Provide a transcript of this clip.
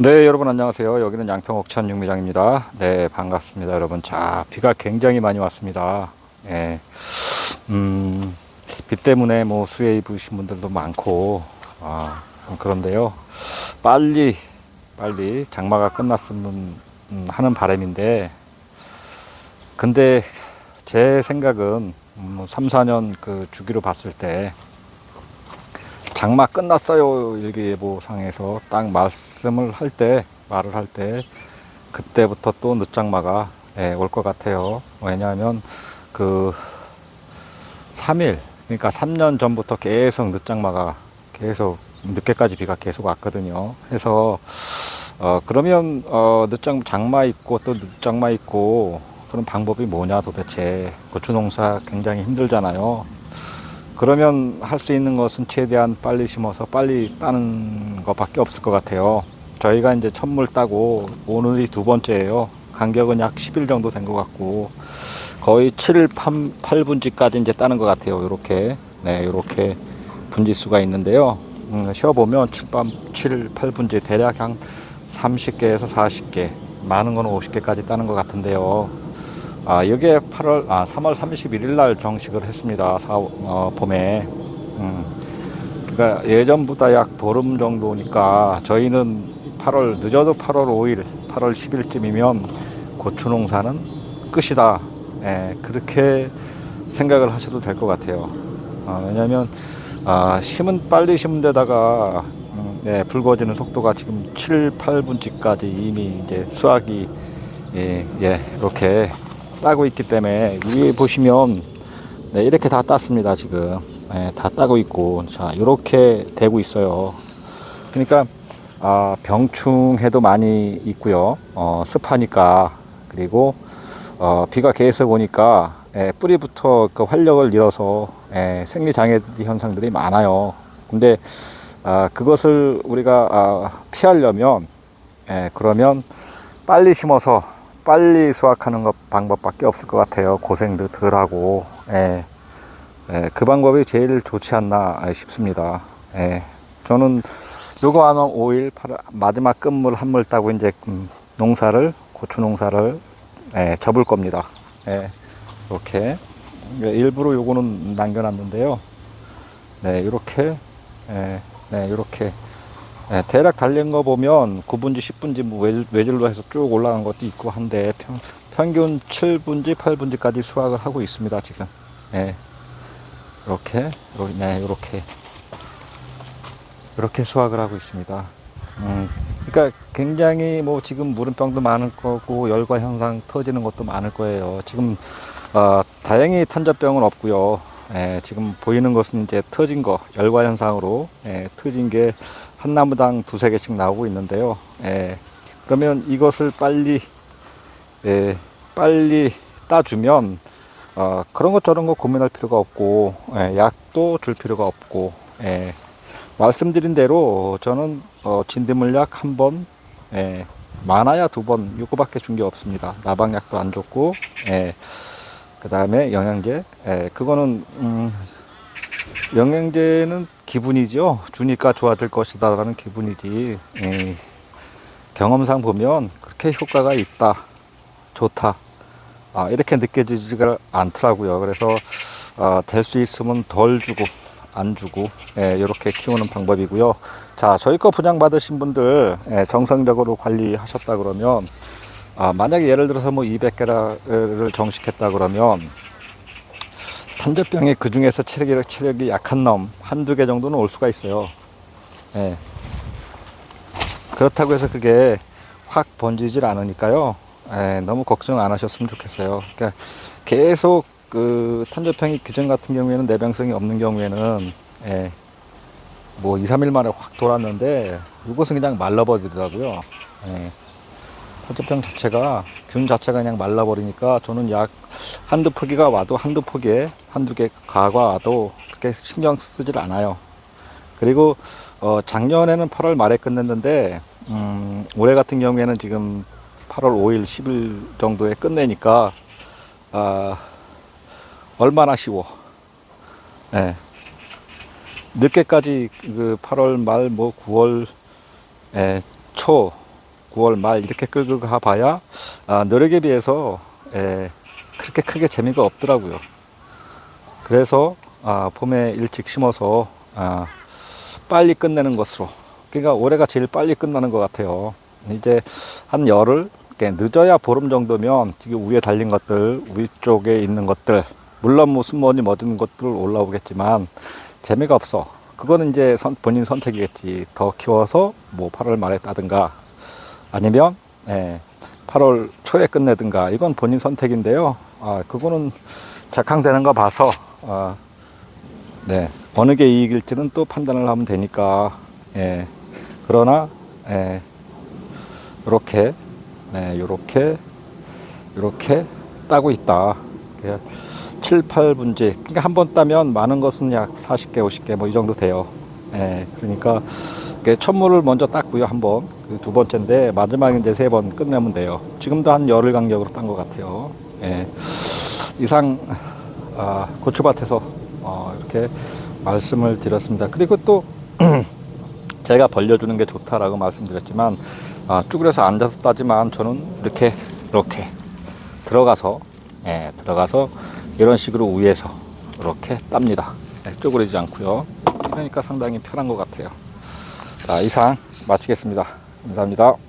네, 여러분 안녕하세요. 여기는 양평 옥천 육미장입니다. 네, 반갑습니다, 여러분. 자, 비가 굉장히 많이 왔습니다. 예, 음, 비 때문에 뭐 수해 입으신 분들도 많고, 아, 그런데요. 빨리, 빨리 장마가 끝났으면 음, 하는 바람인데, 근데 제 생각은 음, 3, 4년 그 주기로 봤을 때, 장마 끝났어요. 일기예보상에서 딱 말씀을 할 때 말을 할 때 그때부터 또 늦장마가 예, 올것 같아요. 왜냐하면 그 3일 그러니까 3년 전부터 계속 늦장마가 계속 늦게까지 비가 계속 왔거든요. 해서 어 그러면 어 늦장 장마 있고 또 늦장마 있고 그런 방법이 뭐냐 도대체? 고추 농사 굉장히 힘들잖아요 그러면 할 수 있는 것은 최대한 빨리 심어서 빨리 따는 것밖에 없을 것 같아요. 저희가 이제 첫물 따고 오늘이 두 번째예요. 간격은 약 10일 정도 된 것 같고 거의 7, 8, 분지까지 이제 따는 것 같아요. 이렇게 네, 이렇게 분지수가 있는데요. 음, 쉬어보면 7, 7, 8분지 대략 한 30개에서 40개, 많은 건 50개까지 따는 것 같은데요. 아, 여기에 8월, 아, 3월 31일 날 정식을 했습니다. 사, 어, 봄에. 음. 그러니까 예전보다 약 보름 정도니까 저희는 8월, 늦어도 8월 5일, 8월 10일쯤이면 고추 농사는 끝이다. 예, 그렇게 생각을 하셔도 될 것 같아요. 아, 왜냐면, 아, 심은 빨리 심은 데다가, 음, 예, 붉어지는 속도가 지금 7, 8분지까지 이미 이제 수확이, 예, 예, 이렇게 따고 있기 때문에 위에 보시면 네, 이렇게 다 땄습니다 지금. 네, 다 따고 있고. 자 이렇게 되고 있어요. 그러니까 아, 병충해도 많이 있고요. 어, 습하니까. 그리고 어, 비가 계속 오니까 예, 뿌리부터 그 활력을 잃어서 예, 생리 장애 현상들이 많아요. 근데 아, 그것을 우리가 아, 피하려면 예, 그러면 빨리 심어서 빨리 수확하는 것 방법밖에 없을 것 같아요. 고생도 덜 하고, 예. 예, 그 방법이 제일 좋지 않나 싶습니다. 예. 저는 요거 한 5일 마지막 끝물 한 물 따고 이제 음, 농사를 고추 농사를 예, 접을 겁니다. 예. 이렇게 예, 일부러 요거는 남겨놨는데요. 네, 이렇게 예, 네, 이렇게 네, 대략 달린 거 보면 9분지, 10분지 뭐 외- 외질로 해서 쭉 올라간 것도 있고 한데 평, 평균 7분지, 8분지까지 수확을 하고 있습니다 지금. 네, 이렇게, 이렇게, 네, 이렇게, 이렇게 수확을 하고 있습니다. 음, 그러니까 굉장히 뭐 지금 물음병도 많을 거고 열과 현상 터지는 것도 많을 거예요. 지금 어, 다행히 탄저병은 없고요. 예, 지금 보이는 것은 이제 터진 거 열과 현상으로 예, 터진 게 한 나무당 두세 개씩 나오고 있는데요. 예, 그러면 이것을 빨리 예, 빨리 따주면 어, 그런 것 저런 거 고민할 필요가 없고 예, 약도 줄 필요가 없고 예, 말씀드린 대로 저는 어, 진드물약 한 번, 예, 많아야 두 번, 요거밖에 준 게 없습니다. 나방약도 안 줬고, 예, 그 다음에 영양제, 예, 그거는 음, 영양제는 기분이죠. 주니까 좋아질 것이다 라는 기분이지. 예, 경험상 보면 그렇게 효과가 있다, 좋다, 아, 이렇게 느껴지지가 않더라고요. 그래서 어, 될수 있으면 덜 주고 안 주고 예, 이렇게 키우는 방법이고요. 자, 저희 거 분양 받으신 분들 예, 정성적으로 관리하셨다 그러면 아, 만약에 예를 들어서 뭐 200개를 정식했다 그러면 탄저병이 그 중에서 체력이, 체력이 약한 놈 한두 개 정도는 올 수가 있어요. 예. 그렇다고 해서 그게 확 번지질 않으니까요. 예, 너무 걱정 안 하셨으면 좋겠어요. 그러니까 계속 그 탄저병이 규정 같은 경우에는 내병성이 없는 경우에는 예, 뭐 2, 3일 만에 확 돌았는데 이것은 그냥 말라버리더라고요. 예. 탄저병 자체가 균 자체가 그냥 말라버리니까 저는 약 한두 포기가 와도 한두 포기에 한두 개 가가 와도 그렇게 신경 쓰질 않아요. 그리고 어, 작년에는 8월 말에 끝냈는데 음, 올해 같은 경우에는 지금 8월 5일, 10일 정도에 끝내니까 아, 얼마나 쉬워. 예. 늦게까지 그 8월 말 뭐 9월 예, 초 9월 말 이렇게 끌고 가봐야 아, 노력에 비해서 에, 그렇게 크게 재미가 없더라고요. 그래서 아, 봄에 일찍 심어서 아, 빨리 끝내는 것으로 그러니까 올해가 제일 빨리 끝나는 것 같아요. 이제 한 열흘 늦어야 보름 정도면 지금 위에 달린 것들 위쪽에 있는 것들 물론 뭐 순머니 뭐든 것들 올라오겠지만 재미가 없어. 그거는 이제 선- 본인 선택이겠지. 더 키워서 뭐 8월 말에 따든가 아니면 예, 8월 초에 끝내든가 이건 본인 선택인데요. 아 그거는 작황되는 거 봐서 아, 네 어느 게 이익일지는 또 판단을 하면 되니까 예 그러나 예 이렇게 네 요렇게 요렇게 따고 있다. 7, 8분지. 그러니까 한 번 따면 많은 것은 약 40개, 50개 뭐 이 정도 돼요. 예. 그러니까 첫물을 먼저 땄고요. 한 번. 그두 번째인데 마지막에 이제 세번 끝내면 돼요. 지금도 한 열흘 간격으로 딴 것 같아요. 예. 이상 아, 고추밭에서 어, 이렇게 말씀을 드렸습니다. 그리고 또 제가 벌려주는 게 좋다라고 말씀드렸지만 아, 쭈그려서 앉아서 따지만 저는 이렇게 이렇게 들어가서 예, 들어가서 이런 식으로 위에서 이렇게 땁니다. 예, 쪼그리지 않고요. 그러니까 상당히 편한 것 같아요. 자, 이상 마치겠습니다. 감사합니다.